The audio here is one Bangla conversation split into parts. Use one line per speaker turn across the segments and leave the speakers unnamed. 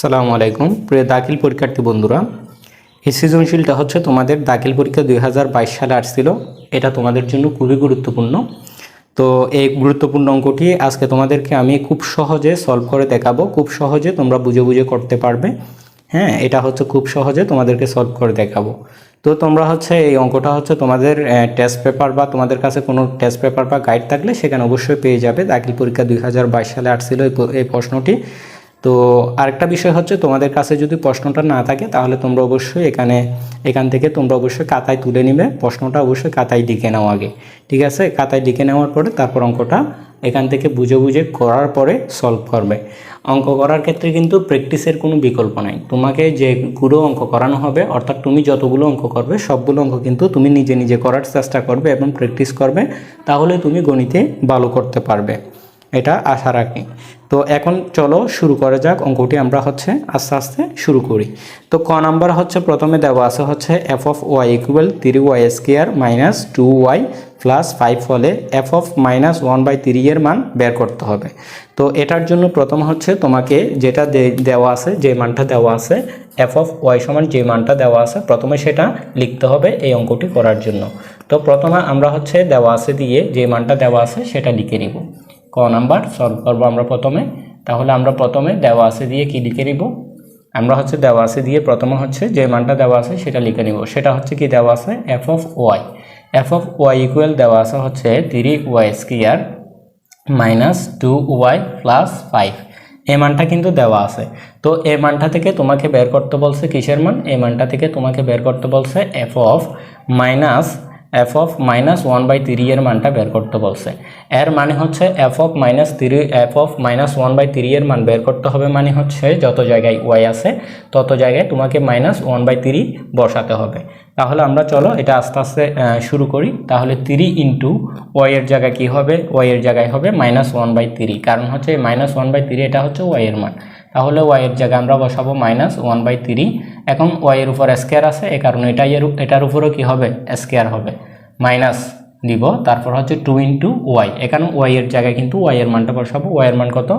আসসালামু আলাইকুম। প্রিয় দাখিল পরীক্ষার্থী বন্ধুরা, এই সৃজনশীলটা হচ্ছে তোমাদের দাখিল পরীক্ষা দুই হাজার বাইশ সালে আসছিল। এটা তোমাদের জন্য খুবই গুরুত্বপূর্ণ। তো এই গুরুত্বপূর্ণ অঙ্কটি আজকে তোমাদেরকে আমি খুব সহজে সলভ করে দেখাবো। খুব সহজে তোমরা বুঝে বুঝে করতে পারবে। হ্যাঁ এটা হচ্ছে খুব সহজে তোমাদেরকে সলভ করে দেখাবো। তো তোমরা হচ্ছে এই অঙ্কটা হচ্ছে তোমাদের টেস্ট পেপার বা তোমাদের কাছে কোনো টেস্ট পেপার বা গাইড থাকলে সেখানে অবশ্যই পেয়ে যাবে। দাখিল পরীক্ষা দুই হাজার বাইশ সালে আসছিল এই এই প্রশ্নটি। তো আরেকটা বিষয় হচ্ছে তোমাদের কাছে যদি প্রশ্নটা না থাকে, তাহলে তোমরা অবশ্যই এখানে, এখান থেকে তোমরা অবশ্যই কাতায় তুলে নিবে। প্রশ্নটা অবশ্যই কাতায় লিখে নাও আগে, ঠিক আছে? কাতায় লিখে নেওয়ার পরে তারপর অঙ্কটা এখান থেকে বুঝে বুঝে করার পরে সলভ করবে। অঙ্ক করার ক্ষেত্রে কিন্তু প্র্যাকটিসের কোনো বিকল্প নাই। তোমাকে যেগুলো অঙ্ক করানো হবে, অর্থাৎ তুমি যতগুলো অঙ্ক করবে, সবগুলো অঙ্ক কিন্তু তুমি নিজে নিজে করার চেষ্টা করবে এবং প্র্যাকটিস করবে, তাহলে তুমি গণিতে ভালো করতে পারবে। এটা আশা রাখি। তো এখন চলো শুরু করা যাক। অঙ্কটি আমরা হচ্ছে আস্তে আস্তে শুরু করি। তো ক নাম্বার হচ্ছে প্রথমে দেওয়া আছে হচ্ছে F of Y equal three Y square minus two Y plus five হলে F of minus one by three এর মান বের করতে হবে। তো এটার জন্য প্রথম হচ্ছে তোমাকে যেটা দেওয়া আছে, যে মানটা দেওয়া আছে এফ অফ ওয়াই সমান যে মানটা দেওয়া আছে, প্রথমে সেটা লিখতে হবে এই অঙ্কটি করার জন্য। তো প্রথমে আমরা হচ্ছে দেওয়া আছে দিয়ে যে মানটা দেওয়া আছে সেটা লিখে নিব। ক নাম্বার, সলভ করব আমরা প্রথমে। তাহলে আমরা প্রথমে দেওয়া আছে দিয়ে কি লিখে নিব? আমরা হচ্ছে দেওয়া আছে দিয়ে প্রথমে হচ্ছে যে মানটা দেওয়া আছে সেটা লিখে নিব। সেটা হচ্ছে কি দেওয়া আছে? F of Y F of Y equal দেওয়া আছে হচ্ছে three Y square minus two Y plus five এই মানটা কিন্তু দেওয়া আছে। তো এই মানটা থেকে তোমাকে বের করতে বলছে কিসের মান? এই মানটা থেকে তোমাকে বের করতে বলছে F of minus F of minus one by three এর মানটা বের করতে বলছে। এর মানে হচ্ছে F of minus three F of minus one by three এর মান বের করতে হবে মানে হচ্ছে যত জায়গায় ওয়াই আছে, তত জায়গায় তোমাকে মাইনাস ওয়ান বাই থ্রি বসাতে হবে। তাহলে আমরা চলো এটা আস্তে আস্তে শুরু করি। তাহলে থ্রি ইন্টু ওয়াই এর জায়গায় কি হবে? ওয়াই এর জায়গায় হবে মাইনাস ওয়ান বাই থ্রি কারণ হচ্ছে মাইনাস ওয়ান বাই থ্রি এটা হচ্ছে ওয়াই এর মান। তাহলে ওয়াইয়ের জায়গায় আমরা বসাবো মাইনাস ওয়ান বাই থ্রি এখন ওয়াইয়ের উপর স্কোয়ার আছে, এ কারণে এটা এটার উপরও কী হবে? স্কোয়ার হবে। মাইনাস দিব, তারপর হচ্ছে টু ইন্টু ওয়াই এখানে ওয়াইয়ের জায়গায় কিন্তু ওয়াইয়ের মানটা বসাবো। ওয়াই এর মান কত?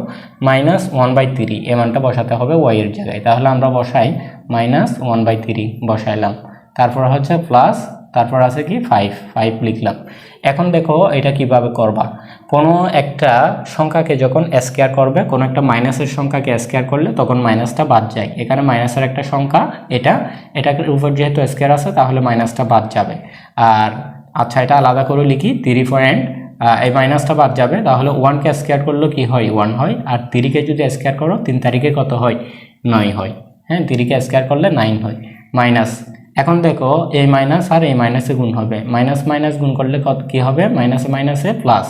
মাইনাস ওয়ান বাই থ্রি এ মানটা বসাতে হবে ওয়াইয়ের জায়গায়। তাহলে আমরা বসাই মাইনাস ওয়ান বাই থ্রি বসাইলাম। তারপর হচ্ছে প্লাস তারপর আছে কি? ফাইভ ফাইভ লিখলাম। এখন দেখো এটা কীভাবে করবা? কোনো একটা সংখ্যাকে যখন স্কেয়ার করবে, কোনো একটা মাইনাসের সংখ্যাকে স্কেয়ার করলে তখন মাইনাসটা বাদ যায়। এখানে মাইনাসের একটা সংখ্যা, এটা এটার উপর যেহেতু স্কেয়ার আছে, তাহলে মাইনাসটা বাদ যাবে। আর আচ্ছা এটা আলাদা করে লিখি থ্রি পয়েন্ট এই মাইনাসটা বাদ যাবে, তাহলে ওয়ানকে স্কেয়ার করলে কি হয়? ওয়ান হয়। আর তিরিকে যদি স্কেয়ার করো, তিন তারিখে কত হয়? নয় হয়। হ্যাঁ তিরিকে স্কেয়ার করলে নাইন হয়। মাইনাস এখন দেখো এই মাইনাস আর এই মাইনাসে গুণ হবে। মাইনাস মাইনাস গুণ করলে কত, কী হবে? মাইনাসে মাইনাসে প্লাস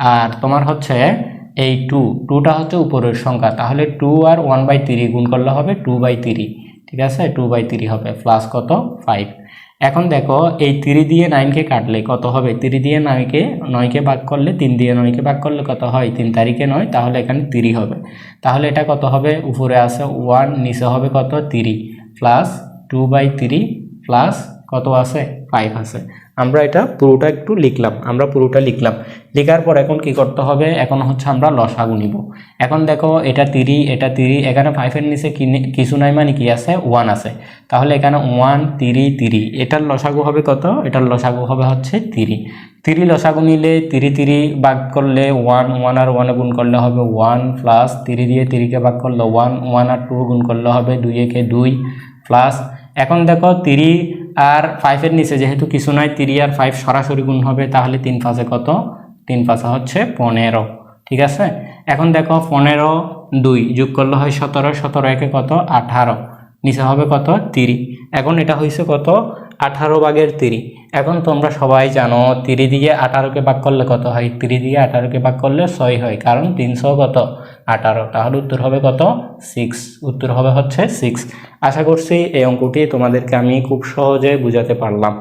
আর তোমার হচ্ছে এই টু টুটা হচ্ছে উপরের সংখ্যা। তাহলে টু আর ওয়ান বাই থ্রি গুণ করলে হবে টু বাই থ্রি ঠিক আছে? টু বাই থ্রি হবে প্লাস কত? ফাইভ এখন দেখো, এই থ্রি দিয়ে নাইনকে কাটলে কত হবে? থ্রি দিয়ে নয়কে নয়কে ভাগ করলে, তিন দিয়ে নয়কে ভাগ করলে কত হয়? তিন তারিখে নয়, তাহলে এখানে থ্রি হবে। তাহলে এটা কত হবে? উপরে আছে ওয়ান নিচে হবে কত? Three plus two by three plus কত আছে? ফাইভ আছে। আমরা এটা পুরোটা একটু লিখলাম, আমরা পুরোটা লিখলাম। লেখার পর এখন কি করতে হবে? এখন হচ্ছে আমরা লসাগু নিব। এখন দেখো, এটা তিরি এটা তিরি, এখানে ফাইভের নিচে কিছু নাই মানে কি আছে? ওয়ান আছে। তাহলে এখানে ওয়ান তিরি তিরি, এটার লসাগু হবে কত? এটার লসাগু হবে হচ্ছে তিরি। তিরি লসাগু নিলে তিরি তিরি ভাগ করলে ওয়ান ওয়ান আর ওয়ানে গুণ করলে হবে ওয়ান প্লাস তিরি দিয়ে তিরিকে ভাগ করলে ওয়ান ওয়ান আর টু গুণ করলে হবে দুই একে দুই প্লাস এখন দেখো, তিরি আর ফাইভের নিচে যেহেতু কিছু নয় তিরি আর ফাইভ সরাসরি গুণ হবে, তাহলে তিন পাঁচে কত? তিন পাঁচে হচ্ছে পনেরো, ঠিক আছে? এখন দেখো, পনেরো দুই, যোগ করলে হয় সতেরো সতেরো একে কত? আঠারো, নিচে হবে কত? তিরি এখন এটা হয়েছে কত? আঠারো ভাগের তিরি। এখন তোমরা সবাই জানো, তিরি দিয়ে আঠারোকে ভাগ করলে কত হয়? তিরি দিয়ে আঠারোকে ভাগ করলে ছয় হয়, কারণ তিনশো কত? আঠারো। তাহলে উত্তর হবে কত? সিক্স উত্তর হবে হচ্ছে সিক্স আশা করছি এই অঙ্কটি তোমাদেরকে আমি খুব সহজে বুঝাতে পারলাম।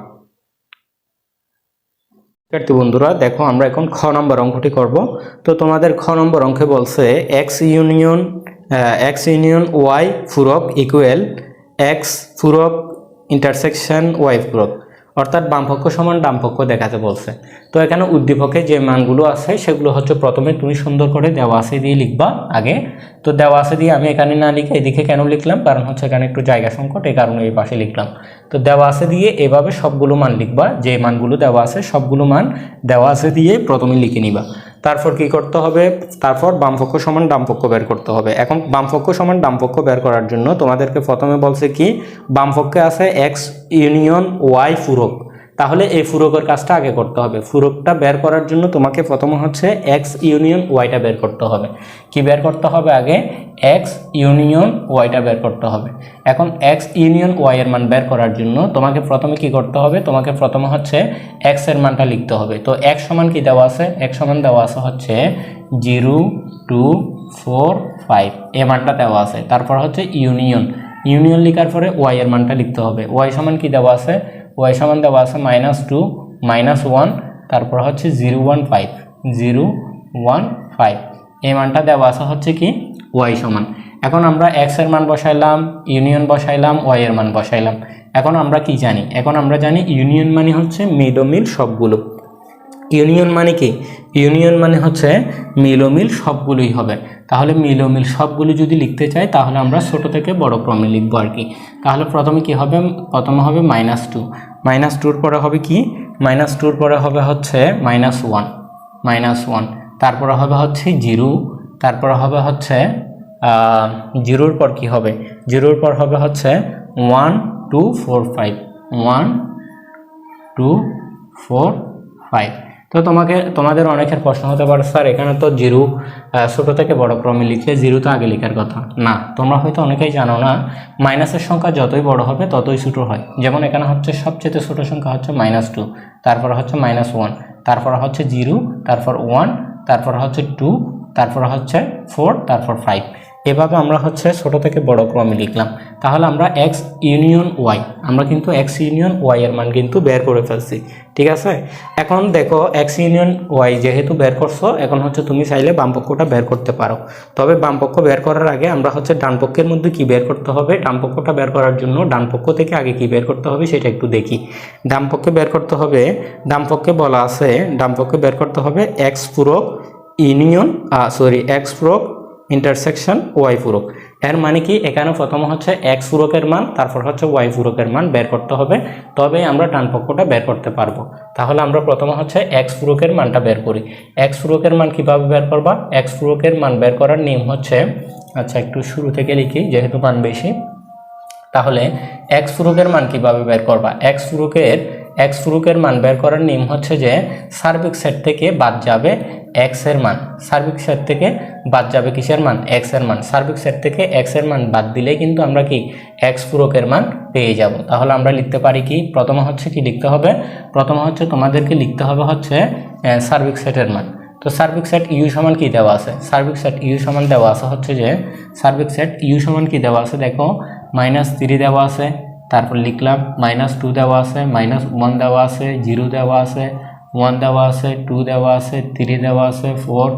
শিক্ষার্থী বন্ধুরা, দেখো আমরা এখন খ নম্বর অঙ্কটি করব। তো তোমাদের খ নম্বর অঙ্কে বলছে X union X union Y ফুরক equal X ফুরক ইন্টারসেকশন ওয়াই গ্রোথ অর্থাৎ বামপক্ষ সমান ডামপক্ষ দেখাতে বলছে। তো এখানে উদ্দীপকে যে মানগুলো আছে, সেগুলো হচ্ছে প্রথমে তুমি সুন্দর করে দেওয়া আছে দিয়ে লিখবা আগে। তো দেওয়া আছে দিয়ে আমি এখানে না লিখে এদিকে কেন লিখলাম? কারণ হচ্ছে এখানে একটু জায়গা সংকট এই কারণে এই পাশে লিখলাম। তো দেওয়া আছে দিয়ে এভাবে সবগুলো মান লিখবা, যে মানগুলো দেওয়া আছে, সবগুলো মান দেওয়া আছে দিয়ে প্রথমে লিখে নিবা। তারপর কি করতে হবে? তারপর বামপক্ষ সমান ডামপক্ষ বের করতে হবে। এখন বামপক্ষ সমান ডামপক্ষ বের করার জন্য তোমাদেরকে প্রথমে বলছে কি? বামপক্ষে আছে এক্স ইউনিয়ন ওয়াই ফুরক তাহলে এই ফুরকের কাজটা আগে করতে হবে। ফুরকটা বের করার জন্য তোমাকে প্রথমে হচ্ছে এক্স ইউনিয়ন ওয়াইটা বের করতে হবে। কি বের করতে হবে আগে? এক্স ইউনিয়ন ওয়াইটা বের করতে হবে। এখন এক্স ইউনিয়ন ওয়াই এর মান বের করার জন্য তোমাকে প্রথমে কি করতে হবে? তোমাকে প্রথমে হচ্ছে এক্সের মানটা লিখতে হবে। তো এক সমান কি দেওয়া আছে? এক সমান দেওয়া আছে হচ্ছে জিরো, টু, ফোর, ফাইভ। এ মানটা দেওয়া আছে। তারপর হচ্ছে ইউনিয়ন ইউনিয়ন লেখার পরে ওয়াই এর মানটা লিখতে হবে। ওয়াই সমান কি দেওয়া আছে? ওয়াই সমান দেওয়া আছে মাইনাস টু মাইনাস ওয়ান তারপর হচ্ছে zero one five zero one five এই মানটা দেওয়া আছে হচ্ছে কি? ওয়াই সমান। এখন আমরা এক্সের মান বসাইলাম ইউনিয়ন বসাইলাম ওয়াই এর মান বসাইলাম। এখন আমরা কি জানি? এখন আমরা জানি ইউনিয়ন মানে হচ্ছে মিডোমিল সবগুলো। ইউনিয়ন মানে কি? ইউনিয়ন মানে হচ্ছে মিলোমিল সবগুলোই হবে। তাহলে মিলোমিল সবগুলো যদি লিখতে চাই, তাহলে আমরা ছোট থেকে বড় ক্রমে লিখব আর কি। তাহলে প্রথমে কি হবে? প্রথমে হবে মাইনাস টু মাইনাস টুর পরে হবে কি? মাইনাস টুর পরে হবে হচ্ছে মাইনাস ওয়ান মাইনাস ওয়ান তারপরে হবে হচ্ছে জিরো তারপরে হবে হচ্ছে জিরোর পর কি হবে? জিরোর পর হবে হচ্ছে one two four five one two four five তো তোমাকে, তোমাদের অনেকের প্রশ্ন হতে পারে, স্যার, এখানে তো জিরো ছোটো থেকে বড় ক্রমে লিখলে জিরো তো আগে লেখার কথা। না, তোমরা হয়তো অনেকেই জানো না, মাইনাসের সংখ্যা যতই বড় হবে, ততই ছোটো হয়। যেমন এখানে হচ্ছে, সবচেয়ে ছোটো সংখ্যা হচ্ছে মাইনাস টু তারপর হচ্ছে মাইনাস ওয়ান তারপর হচ্ছে জিরো, তারপর ওয়ান তারপর হচ্ছে টু তারপর হচ্ছে ফোর তারপর ফাইভ এভাবে আমরা হচ্ছে ছোট থেকে বড় ক্রমে লিখলাম। তাহলে আমরা এক্স ইউনিয়ন ওয়াই আমরা কিন্তু এক্স ইউনিয়ন ওয়াই এর মান কিন্তু বের করে ফেলছি, ঠিক আছে? এখন দেখো এক্স ইউনিয়ন ওয়াই যেহেতু বের করছ, এখন হচ্ছে তুমি চাইলে বামপক্ষটা বের করতে পারো। তবে বামপক্ষ বের করার আগে আমরা হচ্ছে ডানপক্ষের মধ্যে কি বের করতে হবে? ডানপক্ষটা বের করার জন্য ডানপক্ষ থেকে আগে কি বের করতে হবে সেটা একটু দেখি। ডানপক্ষে বের করতে হবে ডানপক্ষে বলা আছে ডানপক্ষে বের করতে হবে এক্স পূরক ইউনিয়ন সরি এক্স পূরক ইন্টারসেকশন ওয়াই পূরক। এর মানে কি? এখানে প্রথম হচ্ছে এক্স পূরকের মান, তারপর হচ্ছে ওয়াই পূরকের মান বের করতে হবে। তবে আমরা ডান পক্ষটা বের করতে পারব। তাহলে আমরা প্রথমে হচ্ছে এক্স পূরকের মানটা বের করি। এক্স পূরকের মান কীভাবে বের করবা? এক্স পূরকের মান বের করার নিয়ম হচ্ছে আচ্ছা একটু শুরু থেকে লিখি, যেহেতু মান বেশি। তাহলে এক্স ফুরুকের মান কীভাবে বের করবা? এক্স ফুরুকের এক্স ফুরুকের মান বের করার নিয়ম হচ্ছে যে সার্বিক সেট থেকে বাদ যাবে এক্সের মান। সার্বিক সেট থেকে বাদ যাবে কিসের মান? এক্সের মান। সার্বিক সেট থেকে এক্সের মান বাদ দিলে কিন্তু আমরা কি এক্স ফুরকের মান পেয়ে যাব। তাহলে আমরা লিখতে পারি কি? প্রথমে হচ্ছে কি লিখতে হবে? প্রথমে হচ্ছে তোমাদেরকে লিখতে হবে হচ্ছে সার্বিক সেটের মান। তো সার্বিক সেট ইউ সমান কি দেওয়া আছে? সার্বিক সেট ইউ সমান দেওয়া আছে হচ্ছে যে, সার্বিক সেট ইউ সমান কি দেওয়া আছে? দেখো মাইনাস থ্রি দেওয়া আছে। তারপর লিখলাম মাইনাস টু দেওয়া আছে মাইনাস ওয়ান দেওয়া আছে জিরো দেওয়া আছে ওয়ান দেওয়া আছে টু দেওয়া আছে থ্রি দেওয়া আছে ফোর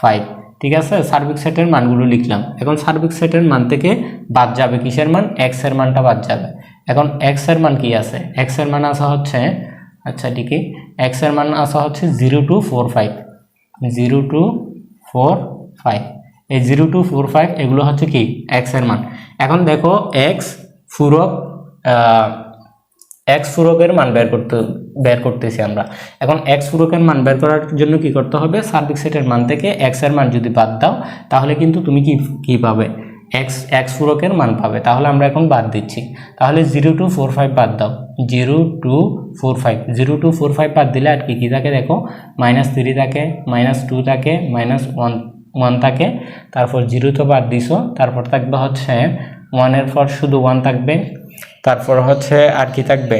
ফাইভ ঠিক আছে? সার্বিক সেটের মানগুলো লিখলাম। এখন সার্বিক সেটের মান থেকে বাদ যাবে কিসের মান? এক্সের মানটা বাদ যাবে। এখন এক্সের মান কি আছে? এক্সের মান আসা হচ্ছে আচ্ছা ঠিকই। এক্সের মান আসা হচ্ছে zero two four five zero two four five এই জিরো টু ফোর ফাইভ এগুলো হচ্ছে কি? এক্সের মান। এখন দেখো এক্স ফুরক এক্স ফুরকের মান বের করতে, বের করতেছি আমরা। এখন এক্স ফুরকের মান বের করার জন্য কি করতে হবে? সার্বিক সেটের মান থেকে এক্সের মান যদি বাদ দাও, তাহলে কিন্তু তুমি কি কি পাবে? এক্স এক্স ফুরকের মান পাবে। তাহলে আমরা এখন বাদ দিচ্ছি। তাহলে জিরো টু ফোর ফাইভ বাদ দাও। Zero two four five zero two four five বাদ দিলে আর কি, কী থাকে দেখো? মাইনাস থ্রি থাকে মাইনাস টু থাকে মাইনাস ওয়ান ওয়ান থাকে। তারপর জিরো তো বাদ দিছো। তারপর থাকবে হচ্ছে ওয়ানের পর শুধু ওয়ান থাকবে। তারপর হচ্ছে আর কি থাকবে?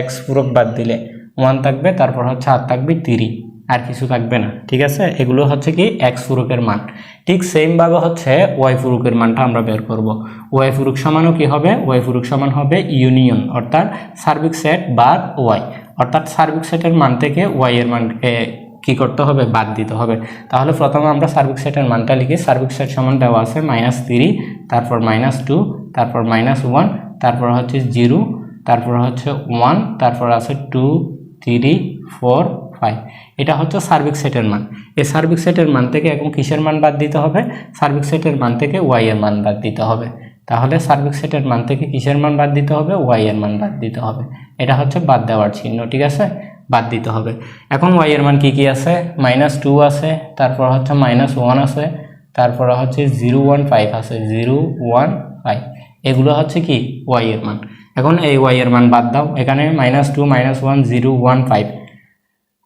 এক্স পূরক বাদ দিলে। ওয়ান থাকবে, তারপর হচ্ছে আর থাকবে তিরি আর কিছু থাকবে না, ঠিক আছে? এগুলো হচ্ছে কি এক্স ফুরুকের মান। ঠিক সেমভাবে হচ্ছে ওয়াই ফুরুকের মানটা আমরা বের করব। ওয়াই ফুরুক সমানও কি হবে? ওয়াই ফুরুক সমান হবে ইউনিয়ন অর্থাৎ সার্বিক সেট বাদ ওয়াই অর্থাৎ সার্বিক সেটের মান থেকে ওয়াই এর মানকে কি করতে হবে? বাদ দিতে হবে। তাহলে প্রথমে আমরা সার্বিক সেটের মানটা লিখি। সার্বিক সেট সমান দেওয়া আছে মাইনাস থ্রি তারপর মাইনাস টু তারপর মাইনাস ওয়ান তারপর হচ্ছে জিরো, তারপর হচ্ছে ওয়ান, তারপর আছে টু, থ্রি, ফোর, ফাইভ। এটা হচ্ছে সার্বিক সেটের মান। এই সার্বিক সেটের মান থেকে এখন কিসের মান বাদ দিতে হবে? সার্বিক সেটের মান থেকে ওয়াই এর মান বাদ দিতে হবে। তাহলে সার্বিক সেটের মান থেকে কিসের মান বাদ দিতে হবে? ওয়াই এর মান বাদ দিতে হবে। এটা হচ্ছে বাদ দেওয়ার চিহ্ন, ঠিক আছে? বাদ দিতে হবে। এখন ওয়াই এর মান কি কি আছে? মাইনাস টু আছে, তারপর হচ্ছে মাইনাস ওয়ান আছে, তারপর হচ্ছে জিরো ওয়ান ফাইভ আছে, জিরো ওয়ান ফাইভ। এগুলো হচ্ছে কি? ওয়াই এর মান। এখন এই ওয়াই এর মান বাদ দাও। এখানে minus two minus one zero one five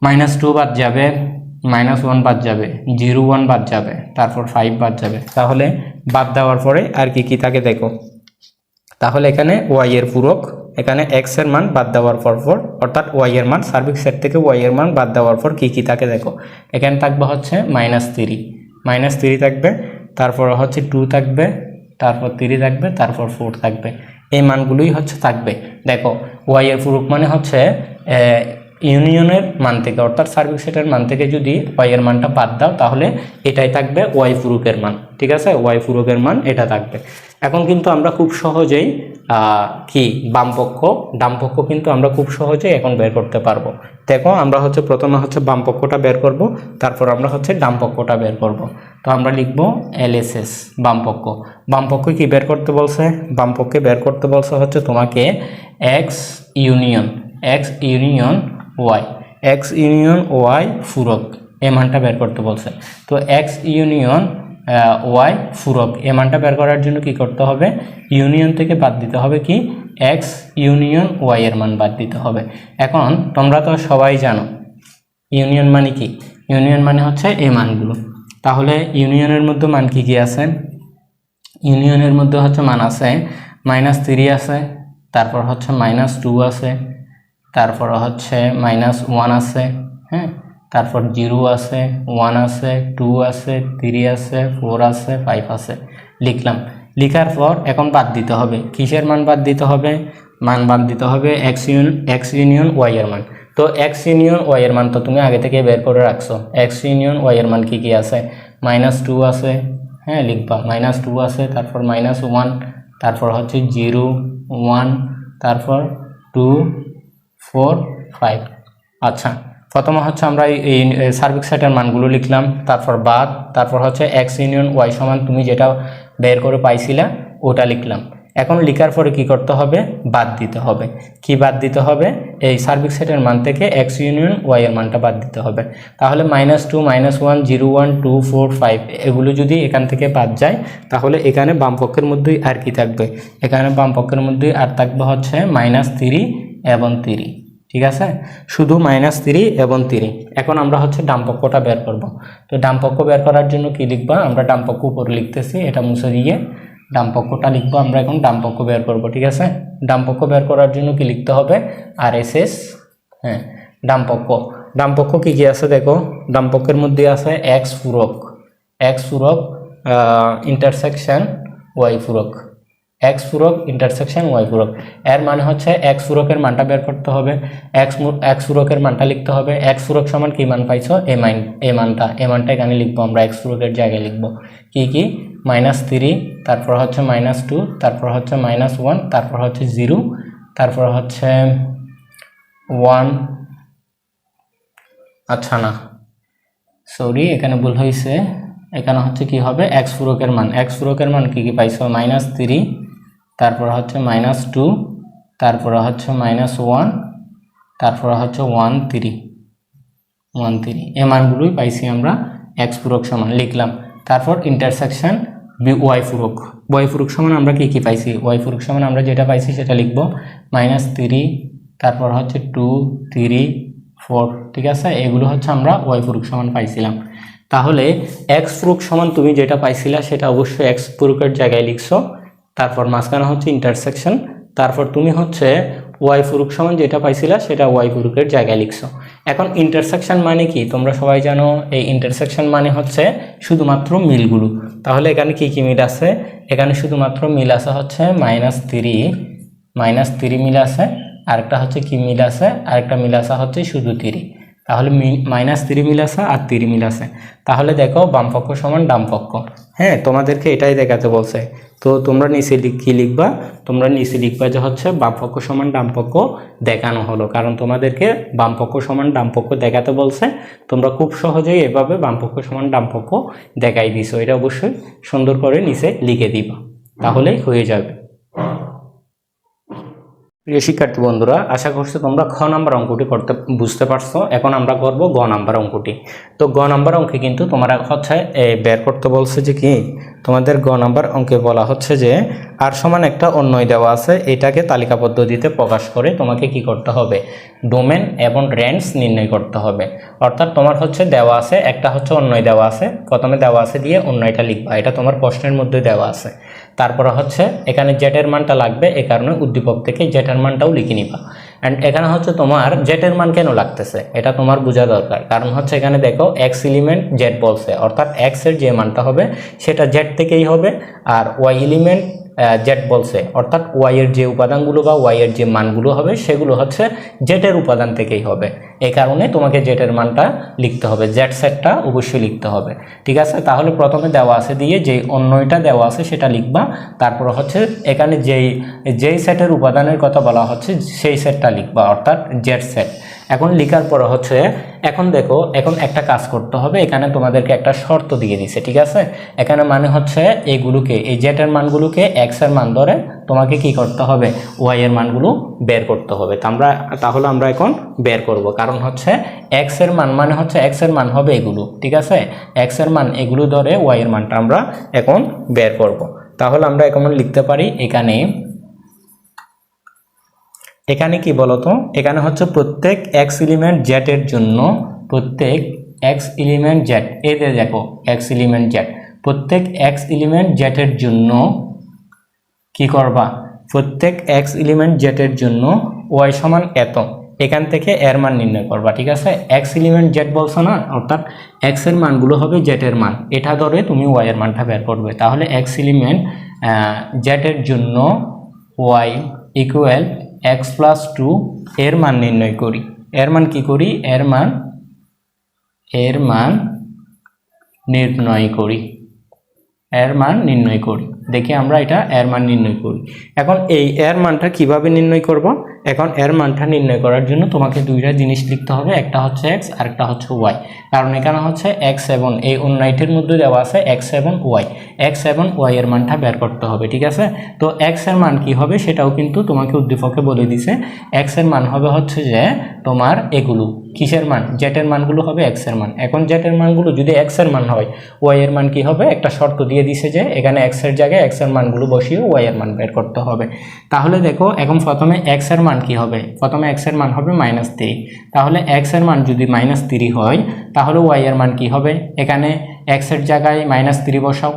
minus two বাদ যাবে মাইনাস ওয়ান বাদ যাবে জিরো ওয়ান বাদ যাবে, তারপর ফাইভ বাদ যাবে। তাহলে বাদ দেওয়ার পরে আর কি কি থাকে দেখো? তাহলে এখানে ওয়াই এর পূরক, এখানে এক্সের মান বাদ দেওয়ার পর পর, অর্থাৎ ওয়াই এর মান সার্বিক সেট থেকে ওয়াই এর মান বাদ দেওয়ার পর কি কি থাকে দেখো? এখানে থাকবে হচ্ছে মাইনাস থ্রি মাইনাস থ্রি থাকবে, তারপর হচ্ছে টু থাকবে তারপর থ্রি থাকবে, তারপর ফোর থাকবে। এই মানগুলোই হচ্ছে থাকবে। দেখো ওয়াই এর পূরক মানে হচ্ছে ইউনিয়নের মান থেকে, অর্থাৎ সার্ভিস সেটের মান থেকে যদি ওয়াই এর মানটা বাদ দাও, তাহলে এটাই থাকবে ওয়াই পুরুকের মান, ঠিক আছে? ওয়াই ফুরুকের মান এটা থাকবে। এখন কিন্তু আমরা খুব সহজেই কি, বামপক্ষ ডামপক্ষ কিন্তু আমরা খুব সহজেই এখন বের করতে পারব। দেখো, আমরা হচ্ছে প্রথমে হচ্ছে বামপক্ষটা বের করব, তারপর আমরা হচ্ছে ডামপক্ষটা বের করব। তো আমরা লিখব এলএসএস বামপক্ষ। বামপক্ষ কি বের করতে বলছে? বামপক্ষে বের করতে বলছে হচ্ছে তোমাকে X union X union Y X union Y ফুরক, এ মানটা বের করতে বলছে। তো এক্স ইউনিয়ন ওয়াই ফুরক, এ মানটা বের করার জন্য কি করতে হবে? ইউনিয়ন থেকে বাদ দিতে হবে কি? এক্স ইউনিয়ন ওয়াই এর মান বাদ দিতে হবে। এখন তোমরা তো সবাই জানো ইউনিয়ন মানে কি? ইউনিয়ন মানে হচ্ছে এই মানগুলো। তাহলে ইউনিয়নের মধ্যে মান কি কি আছে? ইউনিয়নের মধ্যে হচ্ছে মান আছে মাইনাস থ্রি আছে, তারপর হচ্ছে মাইনাস টু আছে তারপর হচ্ছে মাইনাস ওয়ান আছে হ্যাঁ? তারপর জিরো আছে ওয়ান আছে টু আছে থ্রি আছে ফোর আছে ফাইভ আছে। লিখলাম। লিখার পর এখন বাদ দিতে হবে। কিসের মান বাদ দিতে হবে? মান বাদ দিতে হবে X union X union Y এর মান। তো এক্স ইউনিয়ন ওয়াইয়ের মান তো তুমি আগে থেকে বের করে রাখছো। এক্স ইউনিয়ন ওয়াইয়ের মান কী কী আছে? মাইনাস টু আছে হ্যাঁ লিখবা। মাইনাস টু আছে, তারপর মাইনাস ওয়ান তারপর হচ্ছে জিরো ওয়ান তারপর টু ফোর ফাইভ আচ্ছা প্রথমে হচ্ছে আমরা এই- সার্বিক সেটের মানগুলো লিখলাম, তারপর বাদ তারপর হচ্ছে এক্স ইউনিয়ন ওয়াই সমান তুমি যেটা বের করে পাইছিলা, ওটা লিখলাম। এখন লিখার পরে কি করতে হবে? বাদ দিতে হবে। কি বাদ দিতে হবে? এই সার্বিক সেটের মান থেকে এক্স ইউনিয়ন ওয়াই এর মানটা বাদ দিতে হবে। তাহলে minus two minus one zero one two four five এগুলো যদি এখান থেকে বাদ যায়, তাহলে এখানে বাম পক্ষের মধ্যেই আর কি থাকবে? এখানে বাম পক্ষের মধ্যেই আর থাকবে হচ্ছে মাইনাস থ্রি এবং থ্রি ঠিক আছে? শুধু মাইনাস থ্রি এবং থ্রি এখন আমরা হচ্ছে ডামপক্ষটা বের করব। তো ডামপক্ষ বের করার জন্য কি লিখবা? আমরা ডামপক্ষ উপরে লিখতেছি, এটা মুছে দিয়ে ডামপক্ষটা লিখব। আমরা এখন ডামপক্ষ বের করব, ঠিক আছে? ডামপক্ষ বের করার জন্য কি লিখতে হবে? আর এস এস হ্যাঁ ডামপক্ষ ডামপক্ষ কী কী আছে দেখো? ডামপক্ষের মধ্যে আছে এক্স পূরক। এক্স পূরক ইন্টারসেকশন ওয়াই পূরক। এক্স পূরক ইন্টারসেকশন ওয়াই পূরক। এর মানে হচ্ছে এক্স পূরকের মানটা বের করতে হবে। এক্স এক্স পূরকের মানটা লিখতে হবে। এক্স পূরক সমান কি মান পাইছো? এ মাইন এ মানটা। এ মানটা এখানে লিখব আমরা এক্স পূরকের জায়গায় লিখব। কি কি? মাইনাস থ্রি তারপর হচ্ছে মাইনাস টু তারপর হচ্ছে মাইনাস ওয়ান তারপর হচ্ছে জিরো তারপর হচ্ছে ওয়ান আচ্ছা না। সরি এখানে ভুল হয়েছে এখানে হচ্ছে কি হবে? এক্স পূরকের মান। এক্স পূরকের মান কি কি পাইছো? মাইনাস থ্রি তারপর হচ্ছে মাইনাস টু তারপরে হচ্ছে মাইনাস ওয়ান তারপরে হচ্ছে ওয়ান থ্রি ওয়ান থ্রি এ মানগুলোই পাইছি আমরা এক্স পূরক সমান, লিখলাম। তারপর ইন্টারসেকশন বি ওয়াই পূরক। ওয়াই পূরক সমান আমরা কী কী পাইছি? ওয়াই পূরক সমান আমরা যেটা পাইছি সেটা লিখব। মাইনাস থ্রি তারপর হচ্ছে টু থ্রি ফোর ঠিক আছে? এগুলো হচ্ছে আমরা ওয়াই পূরক সমান পাইছিলাম। তাহলে এক্স পূরক সমান তুমি যেটা পাইছিলা সেটা অবশ্যই এক্স পূরকের জায়গায় লিখছো। তারপর মাঝখানে হচ্ছে ইন্টারসেকশন তারপর তুমি হচ্ছে ওয়াই ফুরুক সমান যেটা পাইছিলা সেটা ওয়াই ফুরুকের জায়গায় লিখছো। এখন ইন্টারসেকশন মানে কি? তোমরা সবাই জানো, এই ইন্টারসেকশন মানে হচ্ছে শুধুমাত্র মিলগুলো। তাহলে এখানে কি কি মিল আছে? এখানে শুধুমাত্র মিল আছে হচ্ছে মাইনাস থ্রি মাইনাস থ্রি মিল আছে, আরেকটা হচ্ছে কি মিল আছে? আরেকটা মিল আছে হচ্ছে শুধু থ্রি তাহলে মাইনাস থ্রি মিল আছে আর থ্রি মিল আছে। তাহলে দেখো বামপক্ষ সমান ডাম পক্ষ। হ্যাঁ তোমাদেরকে এটাই দেখাতে বলছে। তো তোমরা নিচে কি লিখবা? তোমরা নিচে লিখবা যে হচ্ছে বামপক্ষ সমান ডামপক্ষ দেখানো হলো। কারণ তোমাদেরকে বামপক্ষ সমান ডামপক্ষ দেখাতে বলছে। তোমরা খুব সহজেই এভাবে বামপক্ষ সমান ডামপক্ষ দেখাই দিছো। এটা অবশ্যই সুন্দর করে নিচে লিখে দিবা। তাহলেই হয়ে যাবে। প্রিয় শিক্ষার্থী বন্ধুরা, আশা করছি তোমরা খ নাম্বার অঙ্কটি করতে, বুঝতে পারছ। এখন আমরা করব গ নাম্বার অঙ্কটি। তো গ নাম্বার অঙ্কে কিন্তু তোমরা হচ্ছে বের করতে বলছে যে কি, তোমাদের গ নাম্বার অঙ্কে বলা হচ্ছে যে, আর সমান একটা অন্যয় দেওয়া আছে, এটাকে তালিকা পদ্ধতিতে প্রকাশ করে তোমাকে কি করতে হবে? ডোমেন এবং রেঞ্জ নির্ণয় করতে হবে। অর্থাৎ তোমার হচ্ছে দেওয়া আছে, একটা হচ্ছে অন্যয় দেওয়া আছে, প্রথমে দেওয়া আছে দিয়ে অন্যয়টা লিখবা। এটা তোমার প্রশ্নের মধ্যে দেওয়া আছে। তারপরে হচ্ছে, এখানে জেটের মানটা লাগবে, এ কারণে উদ্দীপক থেকে জেটের মানটাও লিখে নিবা। অ্যান্ড এখানে হচ্ছে তোমার জেটের মান কেন লাগতেছে? এটা তোমার বোঝা দরকার। কারণ হচ্ছে এখানে দেখো এক্স এলিমেন্ট জেট বলছে। অর্থাৎ এক্সের যে মানটা হবে, সেটা জেট থেকেই হবে, আর ওয়াই এলিমেন্ট জেড বলছে। অর্থাৎ ওয়াই এর যে উপাদানগুলো বা ওয়াই এর যে মানগুলো হবে, সেগুলো হচ্ছে জেটের উপাদান থেকেই হবে। এই কারণে তোমাকে জেটের মানটা লিখতে হবে। জেড সেটটা অবশ্যই লিখতে হবে। ঠিক আছে? তাহলে প্রথমে দেওয়া আছে দিয়ে যেই অন্যটা দেওয়া আছে, সেটা লিখবা। তারপর হচ্ছে এখানে যেই যেই সেটের উপাদানের কথা বলা হচ্ছে, সেই সেটটা লিখবা। অর্থাৎ জেড সেট এখন লিখার পর হচ্ছে, এখন দেখো, এখন একটা কাজ করতে হবে, এখানে তোমাদেরকে একটা শর্ত দিয়ে দিছে, ঠিক আছে? এখানে মানে হচ্ছে এগুলোকে, এই জেটের মানগুলোকে এক্সের মান ধরে তোমাকে কি করতে হবে? ওয়াই এর মানগুলো বের করতে হবে। তা আমরা, তাহলে আমরা এখন বের করব। কারণ হচ্ছে এক্সের মান মানে হচ্ছে এক্সের মান হবে এগুলো, ঠিক আছে? এক্সের মান এগুলো ধরে ওয়াই এর মানটা আমরা এখন বের করব। তাহলে আমরা এখন লিখতে পারি এখানে এখানে কি বলতো? এখানে হচ্ছে প্রত্যেক এক্স এলিমেন্ট জেটের জন্য প্রত্যেক এক্স এলিমেন্ট জেট এতে দেখো এক্স এলিমেন্ট জেট প্রত্যেক এক্স এলিমেন্ট জেটের জন্য কি করবা? প্রত্যেক এক্স এলিমেন্ট জেটের জন্য ওয়াই সমান এত। এখান থেকে এর মান নির্ণয় করবা, ঠিক আছে? এক্স এলিমেন্ট জেড বলছো না? অর্থাৎ এক্সের মানগুলো হবে জেটের মান। এটা ধরে তুমি ওয়াই এর মানটা বের করবে। তাহলে এক্স এলিমেন্ট জেটের জন্য Y equal X plus two এর মান নির্ণয় করি। এর মান কি করি? এর মান এর মান নির্ণয় করি। এর মান নির্ণয় করি। দেখি আমরা এটা এর মান নির্ণয় করি। এখন এই এর মানটা কীভাবে নির্ণয় করব? এখন এর মানটা নির্ণয় করার জন্য তোমাকে দুইটা জিনিস লিখতে হবে, একটা হচ্ছে এক্স আর একটা হচ্ছে ওয়াই কারণ এখানে হচ্ছে এক্স এবং এই অন্যায়টির মধ্যে দেওয়া আছে এক্স এবং ওয়াই এক্স এবং ওয়াই এর মানটা বের করতে হবে, ঠিক আছে? তো এক্সের মান কি হবে সেটাও কিন্তু তোমাকে উদ্দীপকে বলে দিছে। এক্সের মান হবে হচ্ছে যে তোমার এগুলো। কিসের মান? জেটের মানগুলো হবে এক্সের মান। এখন জেটের মানগুলো যদি এক্সের মান হয় ওয়াই এর মান কি হবে? একটা শর্ত দিয়ে দিছে যে এখানে এক্সের জায়গায় এক্সের মানগুলো বসিয়ে ওয়াই এর মান বের করতে হবে। তাহলে দেখো, এখন প্রথমে এক্সের মান কি হবে? প্রথমে এক্সের মান হবে মাইনাস থ্রি তাহলে এক্সের মান যদি মাইনাস থ্রি হয়, তাহলে ওয়াই এর মান কি হবে? এখানে এক্সের জায়গায় মাইনাস থ্রি বসাও।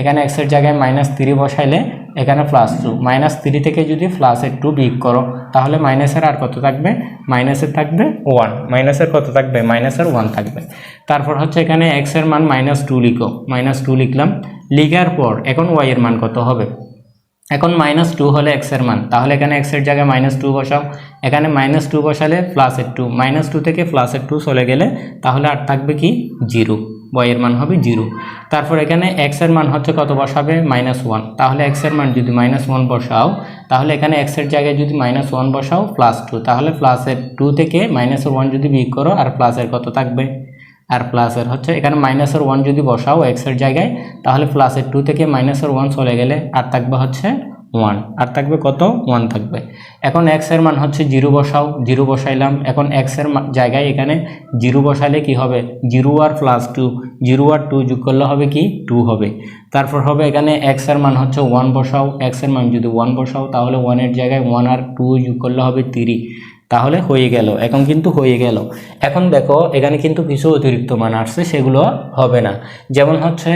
এখানে এক্সের জায়গায় মাইনাস থ্রি বসাইলে এখানে প্লাস টু মাইনাস থ্রি থেকে যদি প্লাসের টু বিয়োগ করো, তাহলে মাইনাসের আর কত থাকবে? মাইনাসের থাকবে ওয়ান মাইনাসের কত থাকবে? মাইনাসের ওয়ান থাকবে। তারপর হচ্ছে এখানে এক্সের মান মাইনাস টু লিখো। মাইনাস টু লিখলাম। লিখার পর এখন ওয়াই এর মান কত হবে? এখন মাইনাস টু হলে এক্সের মান। তাহলে এখানে এক্সের জায়গায় মাইনাস টু বসাও। এখানে মাইনাস টু বসালে প্লাসের টু মাইনাস টু থেকে প্লাসের টু চলে গেলে তাহলে আর থাকবে কি? জিরো বয়ের মান হবে জিরো তারপর এখানে এক্সের মান হচ্ছে কত বসাবে? মাইনাস ওয়ান তাহলে এক্সের মান যদি মাইনাস ওয়ান বসাও, তাহলে এখানে এক্সের জায়গায় যদি মাইনাস ওয়ান বসাও প্লাস টু তাহলে প্লাসের টু থেকে মাইনাসের ওয়ান যদি বিয়োগ করো, আর প্লাসের কত থাকবে? আর প্লাসের হচ্ছে, এখানে মাইনাসের ওয়ান যদি বসাও এক্সের জায়গায়, তাহলে প্লাসের টু থেকে মাইনাসের ওয়ান চলে গেলে, আর থাকবে হচ্ছে ওয়ান আর থাকবে কত? ওয়ান থাকবে। এখন এক্সের মান হচ্ছে জিরো বসাও, জিরো বসাইলাম। এখন এক্সের জায়গায় এখানে জিরো বসালে কি হবে? জিরো আর প্লাস টু জিরো আর টু যোগ করলে হবে কি? টু হবে। তারপর হবে এখানে এক্সের মান হচ্ছে ওয়ান বসাও। এক্সের মান যদি ওয়ান বসাও, তাহলে ওয়ানের জায়গায় ওয়ান আর টু যোগ করলে হবে থ্রি তাহলে হয়ে গেল, এখন কিন্তু হয়ে গেল। এখন দেখো, এখানে কিন্তু কিছু অতিরিক্ত মান আসছে, সেগুলো হবে না। যেমন হচ্ছে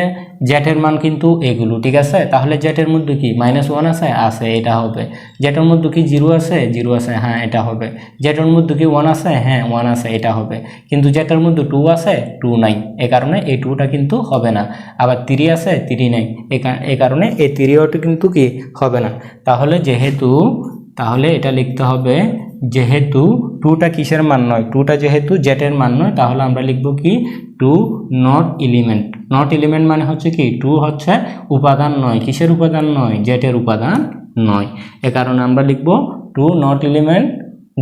জেটের মান কিন্তু এগুলো, ঠিক আছে? তাহলে জেটের মধ্যে কি? মাইনাস ওয়ান আছে? আছে, এটা হবে। জেটের মধ্যে কি জিরো আছে? জিরো আছে হ্যাঁ এটা হবে। জেটের মধ্যে কি ওয়ান আছে? হ্যাঁ ওয়ান আছে, এটা হবে। কিন্তু জেটের মধ্যে টু আছে? টু নাই। এ কারণে এই টুটা কিন্তু হবে না। আবার থ্রি আছে? থ্রি নাই। এ কারণে এই থ্রিওটা কিন্তু কি? হবে না। তাহলে যেহেতু, তাহলে এটা লিখতে হবে যেহেতু টুটা কিসের মান নয়? টুটা যেহেতু জেটের মান নয়, তাহলে আমরা লিখব কি? Two not element not element মানে হচ্ছে কি? টু হচ্ছে উপাদান নয়। কিসের উপাদান নয়? জেটের উপাদান নয়। এ কারণে আমরা লিখব টু নট এলিমেন্ট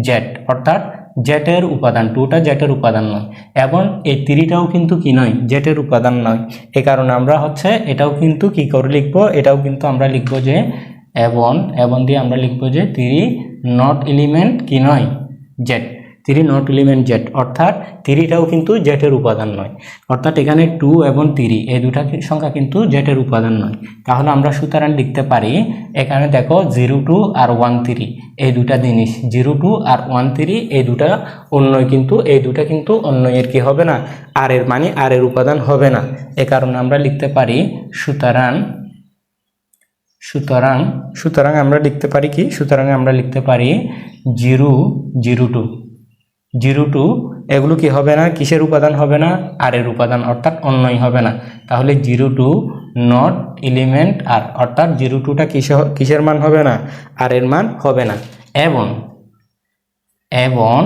জেট অর্থাৎ জেটের উপাদান। টুটা জেটের উপাদান নয়। এবং এই তিরিটাও কিন্তু কি নয়? জেটের উপাদান নয়। এ কারণে আমরা হচ্ছে এটাও কিন্তু কি করে লিখব? এটাও কিন্তু আমরা লিখব যে এবং এবং দিয়ে আমরা লিখব যে তিরি নট এলিমেন্ট কি নয়? জেট তিরি নট এলিমেন্ট জেট অর্থাৎ তিরিটাও কিন্তু জেটের উপাদান নয়। অর্থাৎ এখানে টু এবং থ্রি এই দুটা সংখ্যা কিন্তু জেটের উপাদান নয়। তাহলে আমরা সুতরাং লিখতে পারি, এখানে দেখো জিরো টু আর ওয়ান থ্রি এই দুটা জিনিস। জিরো টু আর ওয়ান থ্রি এই দুটা অন্যয় কিন্তু এই দুটা কিন্তু অন্যয়ের কি হবে না? আর এর মানে আর এর উপাদান হবে না। এ কারণে আমরা লিখতে পারি সুতরাং সুতরাং সুতরাং আমরা লিখতে পারি কি? সুতরাং আমরা লিখতে পারি zero zero two. Zero two, এগুলো কি হবে না? কিসের উপাদান হবে না? আর এর উপাদান, অর্থাৎ অন্যই হবে না। তাহলে জিরো টু নট এলিমেন্ট আর, অর্থাৎ জিরো টুটা কিসে কিসের মান হবে না? আর এর মান হবে না। এবং এবং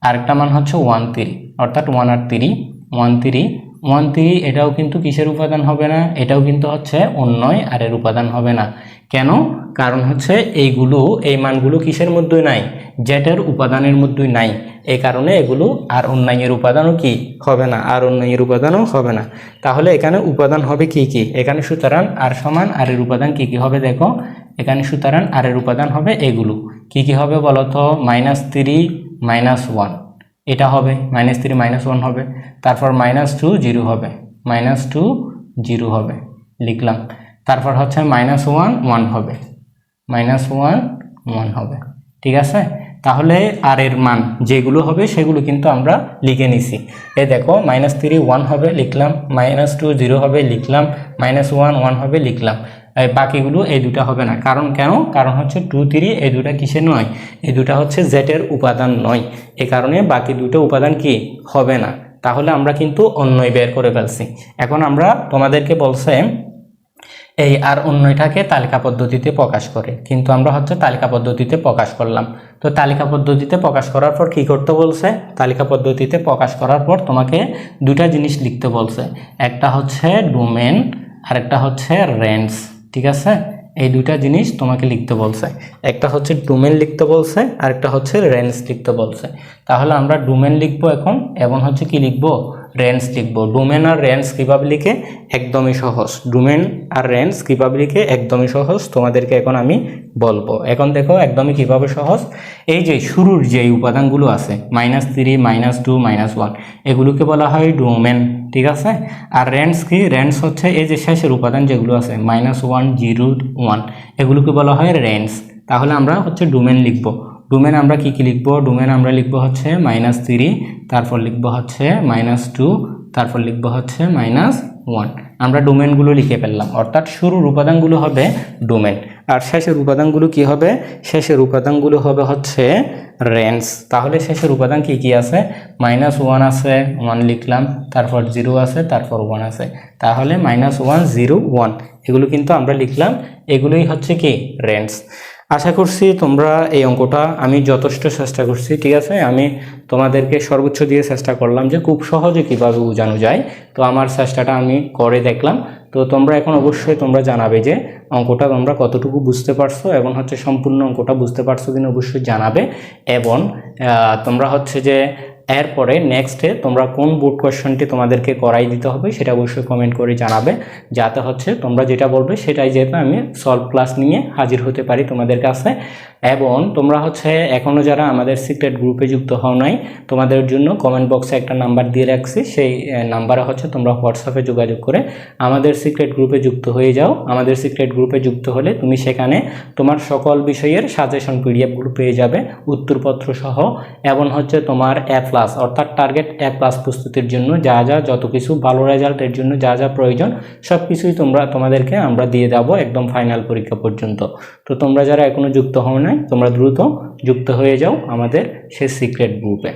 আরেকটা মান হচ্ছে ওয়ান থ্রি, অর্থাৎ ওয়ান আর three, one three one three এটাও কিন্তু কিসের উপাদান হবে না? এটাও কিন্তু হচ্ছে অন্যয় আর এর উপাদান হবে না। কেন? কারণ হচ্ছে এইগুলো, এই মানগুলো কিসের মধ্যে নাই? জেটের উপাদানের মধ্যে নাই। এই কারণে এগুলো আর অন্যায়ের উপাদানও কি হবে না? আর অন্যায়ের উপাদানও হবে না। তাহলে এখানে উপাদান হবে কি কি? এখানে সুতরাং আর সমান আর এর উপাদান কি কি হবে দেখো? এখানে সুতরাং আর এর উপাদান হবে এগুলো। কি কি হবে বলতো? মাইনাস থ্রি মাইনাস ওয়ান এটা হবে মাইনাস থ্রি মাইনাস ওয়ান হবে, তারপর মাইনাস টু জিরো হবে মাইনাস টু জিরো হবে, লিখলাম, তারপর হচ্ছে মাইনাস ওয়ান ওয়ান হবে মাইনাস ওয়ান ওয়ান হবে, ঠিক আছে? তাহলে আর এর মান যেগুলো হবে সেগুলো কিন্তু আমরা লিখে নিছি এ দেখো মাইনাস থ্রি ওয়ান হবে, লিখলাম মাইনাস টু জিরো হবে, লিখলাম মাইনাস ওয়ান ওয়ান হবে, লিখলাম বাকিগুলো এই দুটা হবে না। কারণ কেন? কারণ হচ্ছে টু থ্রি এই দুটা কিসের নয়? এই দুটা হচ্ছে জেটের উপাদান নয়। এ কারণে বাকি দুটো উপাদান কি? হবে না। তাহলে আমরা কিন্তু অন্যই বের করে ফেলছি। এখন আমরা তোমাদেরকে বলছে, এই আর অন্যটাকে তালিকা পদ্ধতিতে প্রকাশ করে। কিন্তু আমরা হচ্ছে তালিকা পদ্ধতিতে প্রকাশ করলাম। তো তালিকা পদ্ধতিতে প্রকাশ করার পর কি করতে বলছে? তালিকা পদ্ধতিতে প্রকাশ করার পর তোমাকে দুটা জিনিস লিখতে বলছে। একটা হচ্ছে ডোমেন আর একটা হচ্ছে রেঞ্জ ঠিক আছে? এই দুটা জিনিস তোমাকে লিখতে বলছে। একটা হচ্ছে ডোমেন লিখতে বলছে আর একটা হচ্ছে রেঞ্জ লিখতে বলছে। তাহলে আমরা ডোমেন লিখব এখন, এবং হচ্ছে কি লিখব? রেঞ্জ লিখব। ডোমেন আর রেঞ্জ কীভাবে লিখে? একদমই সহজ। ডোমেন আর রেঞ্জ কীভাবে লিখে? একদমই সহজ। তোমাদেরকে এখন আমি বলব। এখন দেখো, একদমই কীভাবে সহজ? এই যে শুরুর যে উপাদানগুলো আছে minus three minus two minus one এগুলোকে বলা হয় ডোমেন ঠিক আছে? আর রেঞ্জ কি? রেঞ্জ হচ্ছে এই যে শেষের উপাদান যেগুলো আছে মাইনাস ওয়ান জিরো ওয়ান এগুলোকে বলা হয় রেঞ্জ তাহলে আমরা হচ্ছে ডোমেন লিখব। ডোমেন আমরা কি কি লিখব? ডোমেন আমরা লিখব হচ্ছে মাইনাস থ্রি তারপর লিখব হচ্ছে মাইনাস টু তারপর লিখব হচ্ছে মাইনাস ওয়ান আমরা ডোমেনগুলো লিখে ফেললাম। অর্থাৎ শুরুর উপাদানগুলো হবে ডোমেন আর শেষের উপাদানগুলো কি হবে? শেষের উপাদানগুলো হবে হচ্ছে রেঞ্জ তাহলে শেষের উপাদান কি কি আছে? মাইনাস ওয়ান আছে ওয়ান লিখলাম, তারপর জিরো আছে, তারপর ওয়ান আছে। তাহলে মাইনাস ওয়ান জিরো ওয়ান এগুলো কিন্তু আমরা লিখলাম। এগুলোই হচ্ছে কি? রেঞ্জ আশা করছি তোমরা এই অঙ্কটা, আমি যথেষ্ট চেষ্টা করছি, ঠিক আছে? আমি তোমাদেরকে সর্বোচ্চ দিয়ে চেষ্টা করলাম যে খুব সহজে কীভাবে বোঝানো যায়। তো আমার চেষ্টাটা আমি করে দেখলাম। তো তোমরা এখন অবশ্যই তোমরা জানাবে যে অঙ্কটা তোমরা কতটুকু বুঝতে পারছ এবং হচ্ছে সম্পূর্ণ অঙ্কটা বুঝতে পারছ কিনা অবশ্যই জানাবে। এবং তোমরা হচ্ছে যে এরপরে নেক্সটে তোমরা কোন বোর্ড কোশ্চেনটি তোমাদেরকে করাই দিতে হবে সেটা অবশ্যই কমেন্ট করে জানাবে। যাতে হচ্ছে তোমরা যেটা বলবে সেটাই যেতে আমি সলভ ক্লাস নিয়ে হাজির হতে পারি তোমাদের কাছে। এবং তোমরা হচ্ছে এখনও যারা আমাদের সিক্রেট গ্রুপে যুক্ত হও নাই, তোমাদের জন্য কমেন্ট বক্সে একটা নাম্বার দিয়ে রাখছি। সেই নাম্বারে হচ্ছে তোমরা হোয়াটসঅ্যাপে যোগাযোগ করে আমাদের সিক্রেট গ্রুপে যুক্ত হয়ে যাও। আমাদের সিক্রেট গ্রুপে যুক্ত হলে তুমি সেখানে তোমার সকল বিষয়ের সাজেশন পিডিএফগুলো পেয়ে যাবে, উত্তরপত্র সহ, এবং হচ্ছে তোমার এ প্লাস অর্থাৎ টার্গেট এ প্লাস প্রস্তুতির জন্য যা যা যত কিছু ভালো রেজাল্টের জন্য যা যা প্রয়োজন সব কিছুই তোমরা, তোমাদেরকে আমরা দিয়ে দেবো একদম ফাইনাল পরীক্ষা পর্যন্ত। তো তোমরা যারা এখনও যুক্ত হও তোমরা দ্রুত যুক্ত হয়ে যাও আমাদের সেই সিক্রেট গ্রুপে